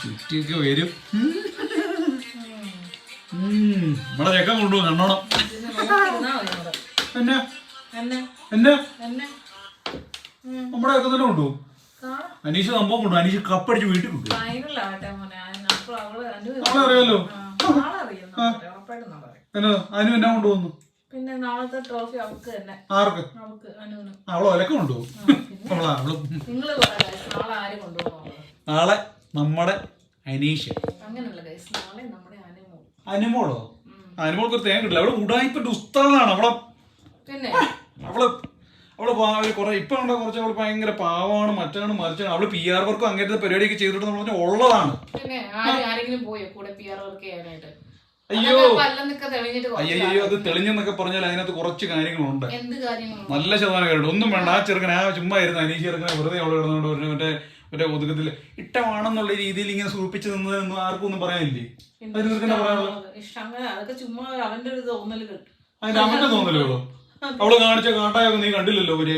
ചുറ്റിയൊക്കെ വരും. ഇവിടെ രക്ക കൊണ്ടു കണ്ണോണം എന്നാ? എന്നാ? നമ്മുടെ രക്ക തന്നെ കൊണ്ടു അനീഷ് സംഭവം കൊണ്ടു അനീഷ് കപ്പടിച്ച് വീട്ടിൽ കൊണ്ടു അവളെ അറിയാലോ അനു എന്നാ കൊണ്ടുവന്നു. പിന്നെ നാളത്തെ ട്രോഫി അവൾക്ക് തന്നെ. ആർക്ക്? അവൾക്ക് അനുവിന്. അവളെ ഒലക്ക കൊണ്ടുപോകും. അവളാ അവൾ നിങ്ങൾ നാളെ ആര് നാളെ നമ്മുടെ അനീഷ്. അങ്ങനല്ല ഗൈസ് നാളെ നമ്മുടെ അനുമോ അനുമോളോ? അനുമോൾക്ക് ഒരു തേങ്ങ കിട്ടില്ല. അവൾ ഉടായിപ്പിട്ട് ഉസ്താദാണ്. അവളെ പിന്നെ? അവൾ അവൾ പാവ കുറെ ഇപ്പൊ കണ്ട കുറച്ച് അവൾ ഭയങ്കര പാവമാണ് മറ്റാണ് മറിച്ചാണ്. അവൾ പി ആർ വർക്കും അങ്ങനത്തെ പരിപാടിയൊക്കെ ചെയ്തിട്ട് പറഞ്ഞാൽ ഉള്ളതാണ്. പിന്നെ ആര് ആരെങ്കിലും പോയോ? കൂടെ പി ആർ വർക്ക് ചെയ്യാനായിട്ട്? അയ്യോ. അയ്യോ അത് തെളിഞ്ഞെന്നൊക്കെ പറഞ്ഞാൽ അതിനകത്ത് കുറച്ച് കാര്യങ്ങളുണ്ട്. നല്ല ശതമാനം കാര്യമുണ്ട് ഒന്നും വേണ്ട ആ ചെറുക്കൻ ആ ചുമ്മാ ഇരുന്ന അനീഷ് ചെറുക്കനെ വെറുതെ അവൾ കിടന്നുകൊണ്ട് ഒരു മറ്റേ മറ്റേ ഒതുക്കത്തിൽ ഇഷ്ടമാണെന്നുള്ള രീതിയിൽ ഇങ്ങനെ സൂപ്പിച്ചു നിന്നതെന്ന് ആർക്കും ഒന്നും പറയാനില്ലേ? അതിന് ചെറുക്കനെ അവന്റെ ഒരു തോന്നൽ കിട്ടും. അതിന് അവന്റെ അവൾ കാണിച്ച കാട്ടായൊക്കെ നീ കണ്ടില്ലല്ലോ ഒരു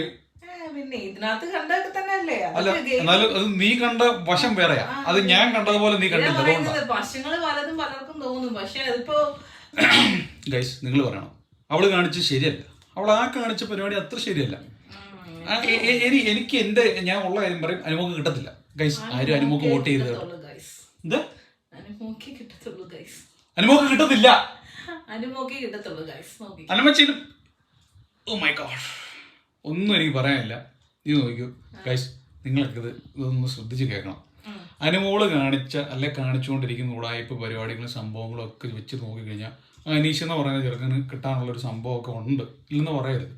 പിന്നെ ഇതിനകത്ത് കണ്ടൊക്കെ തന്നെ അല്ലേ അല്ല എന്നാലും അത് നീ കണ്ട വശം വേറെയാ. അത് ഞാൻ കണ്ടതുപോലെ നീ കണ്ടില്ല അതുകൊണ്ടാ. വശങ്ങൾ പലതും പലർക്കും തോന്നും. പക്ഷെ അതിപ്പോ ഗൈസ് നിങ്ങൾ പറയണം. അവൾ കാണിച്ച് ശരിയല്ല. അവൾ ആ കാണിച്ച പരിപാടി അത്ര ശരിയല്ല. ആ, എ- എ- എനി- എനിക്ക് എന്റെ ഞാൻ ഉള്ള കാര്യം പറയും അനുമോക്ക് കിട്ടത്തില്ല. ഗൈസ് ആരും അനുമോക്ക് വോട്ട് ചെയ്ത്. എന്താ? അനുമോക്കേ കിട്ടത്തുള്ളൂ ഗൈസ് അനുമോക്ക് കിട്ടത്തില്ല. അനുമോക്കി കിട്ടത്തുള്ളൂ ഗൈസ് നോക്കി. ഓ മൈ ഗോഡ് ഒന്നും എനിക്ക് പറയാനില്ല. നീ നോക്കൂ ഗൈസ് നിങ്ങളൊക്കെ ഇത് ഇതൊന്ന് ശ്രദ്ധിച്ച് കേൾക്കണം. അനുമോൾ കാണിച്ച അല്ലെ കാണിച്ചുകൊണ്ടിരിക്കുന്ന ഉടായ്പ പരിപാടികളും സംഭവങ്ങളും ഒക്കെ വെച്ച് നോക്കിക്കഴിഞ്ഞാൽ അനീഷ് എന്ന് പറയുന്ന ചെറുക്കന് കിട്ടാനുള്ള ഒരു സംഭവമൊക്കെ ഉണ്ട്. ഇല്ലെന്ന് പറയരുത്.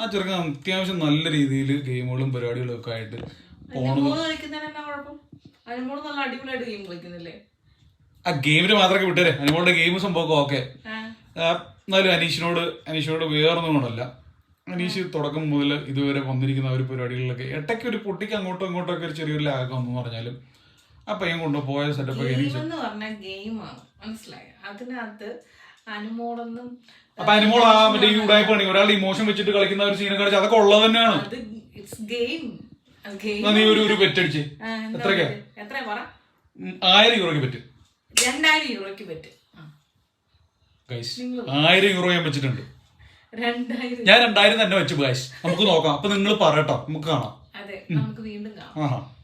ആ ചെറുക്കൻ അത്യാവശ്യം നല്ല രീതിയിൽ ഗെയിമുകളും പരിപാടികളും ഒക്കെ ആയിട്ട് ആ ഗെയിമിന് മാത്രമൊക്കെ വിട്ടേരെ. അനുമോളുടെ ഗെയിം സംഭവമൊക്കെ ഓക്കെ എന്നാലും അനീഷിനോട് അനീഷിനോട് വേറൊന്നും അനീഷ് തുടക്കം മുതൽ ഇതുവരെ വന്നിരിക്കുന്ന ഒരു പരിപാടികളിലൊക്കെ ഇടയ്ക്ക് ഒരു പൊട്ടിക്ക് അങ്ങോട്ടും ഇങ്ങോട്ടും ഒക്കെ ഒരു ചെറിയൊരു ലാഗം എന്ന് പറഞ്ഞാലും ആ പയ്യൻ കൊണ്ടുപോയ സെറ്റപ്പ് എന്ന് പറഞ്ഞ ഗെയിമാണ് മനസ്സിലായോ? അതിനകത്ത് അനുമോളൊന്നും അപ്പൊ അനുമോൾ ആ മറ്റേ ഈ ഉടായ്പ പണി ഒരാളുടെ ഇമോഷൻ വെച്ചിട്ട് കളിക്കുന്ന ഒരു സീനെ കാണിച്ച് അതൊക്കെ ഉള്ളത് തന്നെയാണ്. നീ ഒരു ഒരു പെറ്റടിച്ച് ഉം, ആയിരം യൂറോയ്ക്ക് പറ്റും രണ്ടായിരം യൂറോയ്ക്ക് പറ്റും ആയിരം യൂറോ ഞാൻ വെച്ചിട്ടുണ്ട്. ഞാൻ രണ്ടായിരം തന്നെ വെച്ചു ഗൈസ് നമുക്ക് നോക്കാം. അപ്പൊ നിങ്ങൾ പറയട്ടോ നമുക്ക് കാണാം. അതെ നമുക്ക് വീണ്ടും കാണാം.